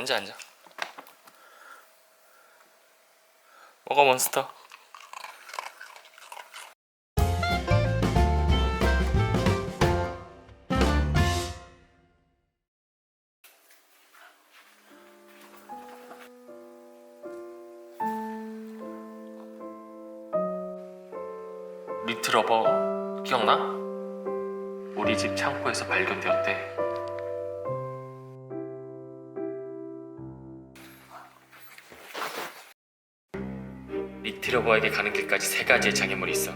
앉아 앉아 먹어 몬스터 리트러버 기억나? 우리 집 창고에서 발견되었대. 리트러버에게 가는 길까지 세 가지의 장애물이 있어.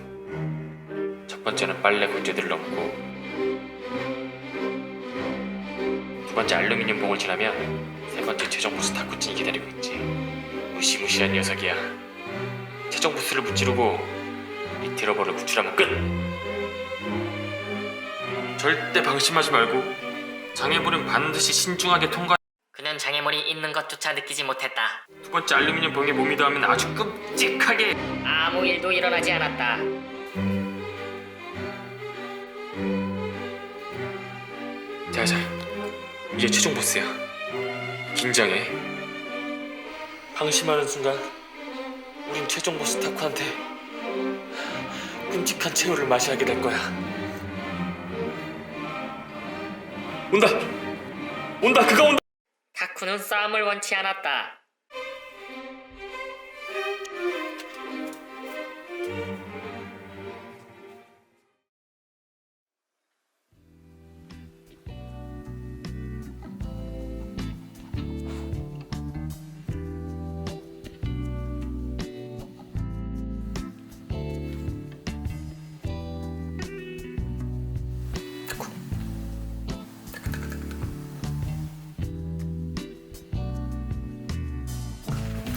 첫 번째는 빨래 건조대를 넘고, 두 번째 알루미늄 봉을 지나면 세 번째 최종 보스 다쿠친이 기다리고 있지. 무시무시한 녀석이야. 최종 보스를 무찌르고 리트러버를 구출하면 끝. 절대 방심하지 말고 장애물은 반드시 신중하게 통과. 그는 장애물이 있는 것조차 느끼지 못했다. 두 번째 알루미늄 봉에 몸이 닿으면 아주 끔찍하게 아무 일도 일어나지 않았다. 자자. 이제 최종 보스야. 긴장해. 방심하는 순간 우린 최종 보스 타쿠한테 끔찍한 최후를 맞이하게 될 거야. 온다! 온다! 그가 온다 타쿠는 싸움을 원치 않았다.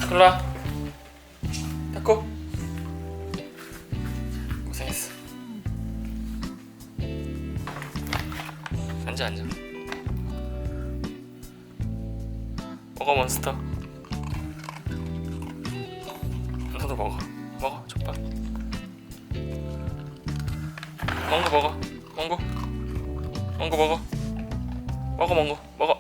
타쿠라 타쿠 고생했어. 앉아 앉아. 먹어 몬스터. 너도 먹어. 먹어 족밥 멍고 먹어. 멍고. 멍고 먹어. 먹어 멍고. 먹어